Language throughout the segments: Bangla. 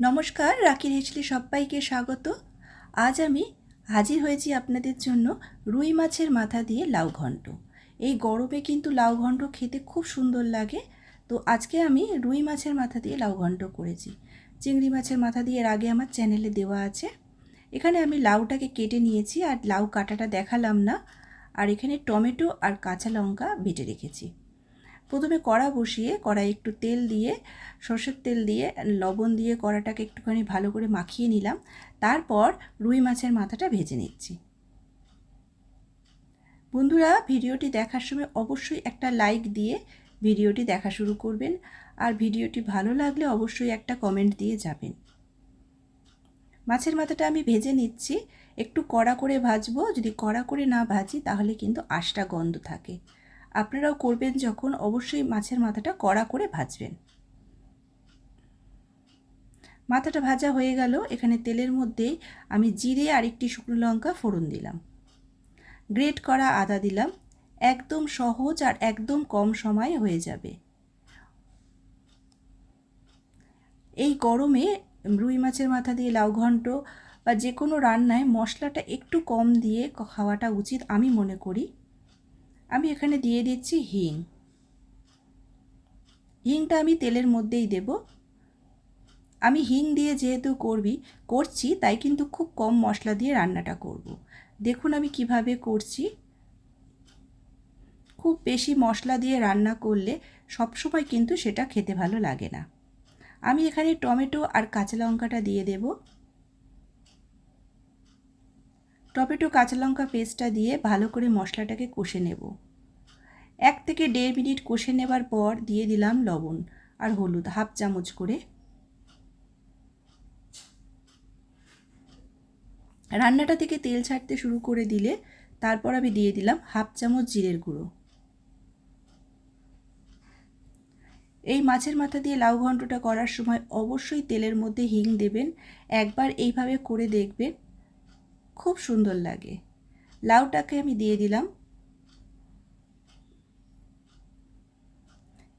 নমস্কার, রাকির হেঁচলি সবাইকে স্বাগত। আজ আমি হাজির হয়েছি আপনাদের জন্য রুই মাছের মাথা দিয়ে লাউ ঘণ্ট এই গরমে কিন্তু লাউ ঘণ্ট খেতে খুব সুন্দর লাগে। তো আজকে আমি রুই মাছের মাথা দিয়ে লাউ ঘন্ট করেছি। চিংড়ি মাছের মাথা দিয়ে এর আগে আমার চ্যানেলে দেওয়া আছে। এখানে আমি লাউটাকে কেটে নিয়েছি আর লাউ কাটাটা দেখালাম না। আর এখানে টমেটো আর কাঁচা লঙ্কা বেটে রেখেছি। প্রথমে কড়া বসিয়ে কড়াই একটু তেল দিয়ে, সর্ষের তেল দিয়ে, লবণ দিয়ে কড়াটাকে একটুখানি ভালো করে মাখিয়ে নিলাম। তারপর রুই মাছের মাথাটা ভেজে নিচ্ছি। বন্ধুরা, ভিডিওটি দেখার সময় অবশ্যই একটা লাইক দিয়ে ভিডিওটি দেখা শুরু করবেন। আর ভিডিওটি ভালো লাগলে অবশ্যই একটা কমেন্ট দিয়ে যাবেন। মাছের মাথাটা আমি ভেজে নিচ্ছি। একটু কড়া করে ভাজবো। যদি কড়া করে না ভাজি, তাহলে কিন্তু আশটা গন্ধ থাকে। আপনারাও করবেন যখন অবশ্যই মাছের মাথাটা কড়া করে ভাজবেন। মাথাটা ভাজা হয়ে গেল, এখানে তেলের মধ্যেই আমি জিরে আর একটি শুকনো লঙ্কা ফোড়ন দিলাম। গ্রেট করা আদা দিলাম, একদম সহজ আর একদম কম সময়ে হয়ে যাবে। এই গরমে রুই মাছের মাথা দিয়ে লাউ ঘন্ট বা যে কোনো রান্নায় মশলাটা একটু কম দিয়ে খাওয়াটা উচিত আমি মনে করি। আমি এখানে দিয়ে দিচ্ছি হিং। হিংটা আমি তেলের মধ্যেই দেব। আমি হিং দিয়ে যেহেতু করবি, করছি, তাই কিন্তু খুব কম মশলা দিয়ে রান্নাটা করব। দেখুন আমি কীভাবে করছি। খুব বেশি মশলা দিয়ে রান্না করলে সবসময় কিন্তু সেটা খেতে ভালো লাগে না। আমি এখানে টমেটো আর কাঁচা লঙ্কাটা দিয়ে দেব। টমেটো, কাঁচা লঙ্কা পেস্টটা দিয়ে ভালো করে মশলাটাকে কষে নেব। এক থেকে দেড় মিনিট কষে নেবার পর দিয়ে দিলাম লবণ আর হলুদ, হাফ চামচ করে। রান্নাটা থেকে তেল ছাড়তে শুরু করে দিলে তারপর আমি দিয়ে দিলাম হাফ চামচ জিরের গুঁড়ো। এই মাছের মাথা দিয়ে লাউ ঘন্টটা করার সময় অবশ্যই তেলের মধ্যে হিং দেবেন। একবার এইভাবে করে দেখবেন। খুব সুন্দর লাগে। লাউটাকে আমি দিয়ে দিলাম।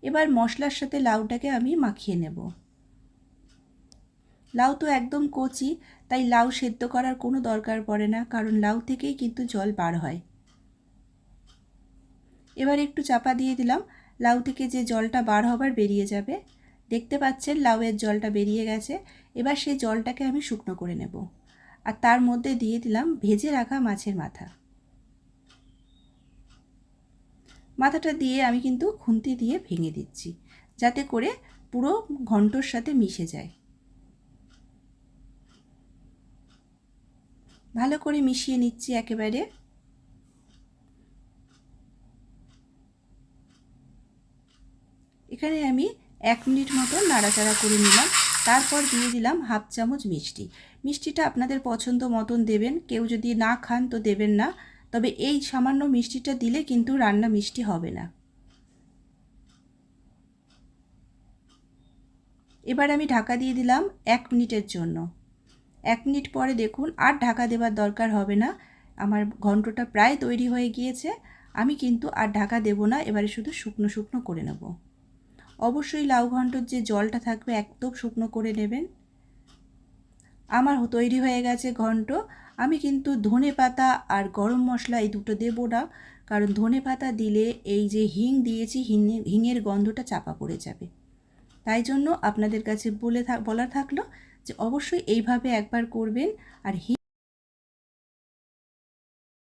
এবার মশলার সাথে লাউটাকে আমি মাখিয়ে নেব। লাউ তো একদম কচি, তাই লাউ সেদ্ধ করার কোনো দরকার পড়ে না, কারণ লাউ থেকেই কিন্তু জল বার হয়। এবার একটু চাপা দিয়ে দিলাম। লাউ থেকে যে জলটা বার হবার বেরিয়ে যাবে, দেখতে পাচ্ছেন লাউয়ের জলটা বেরিয়ে গেছে। এবার সেই জলটাকে আমি শুকনো করে নেব। আর তার মধ্যে দিয়ে দিলাম ভেজে রাখা মাছের মাথা। মাথাটা দিয়ে আমি কিন্তু খুন্তি দিয়ে ভেঙে দিচ্ছি, যাতে করে পুরো ঘন্টর সাথে মিশে যায়। ভালো করে মিশিয়ে নিচ্ছি একেবারে। এখানে আমি এক মিনিট মতো নাড়াচাড়া করে নিলাম। তারপর দিয়ে দিলাম হাফ চামচ মিষ্টি। মিষ্টিটা আপনাদের পছন্দ মতন দেবেন, কেউ যদি না খান তো দেবেন না, তবে এই সামান্য মিষ্টিটা দিলে কিন্তু রান্না মিষ্টি হবে না। এবার আমি ঢাকা দিয়ে দিলাম এক মিনিটের জন্য। এক মিনিট পরে দেখুন আর ঢাকা দেবার দরকার হবে না। আমার ঘন্টটা প্রায় তৈরি হয়ে গিয়েছে। আমি কিন্তু আর ঢাকা দেব না, এবারে শুধু শুকনো শুকনো করে নেব। অবশ্যই লাউ ঘন্টর যে জলটা থাকবে একদম শুকনো করে নেবেন। আমার তৈরি হয়ে গেছে ঘন্ট। আমি কিন্তু ধনে পাতা আর গরম মশলা এই দুটো দেবো না, কারণ ধনে পাতা দিলে এই যে হিং দিয়েছি হিঙের হিঙের গন্ধটা চাপা পড়ে যাবে। তাই জন্য আপনাদের কাছে বলে বলা থাকল যে অবশ্যই এইভাবে একবার করবেন আর হিং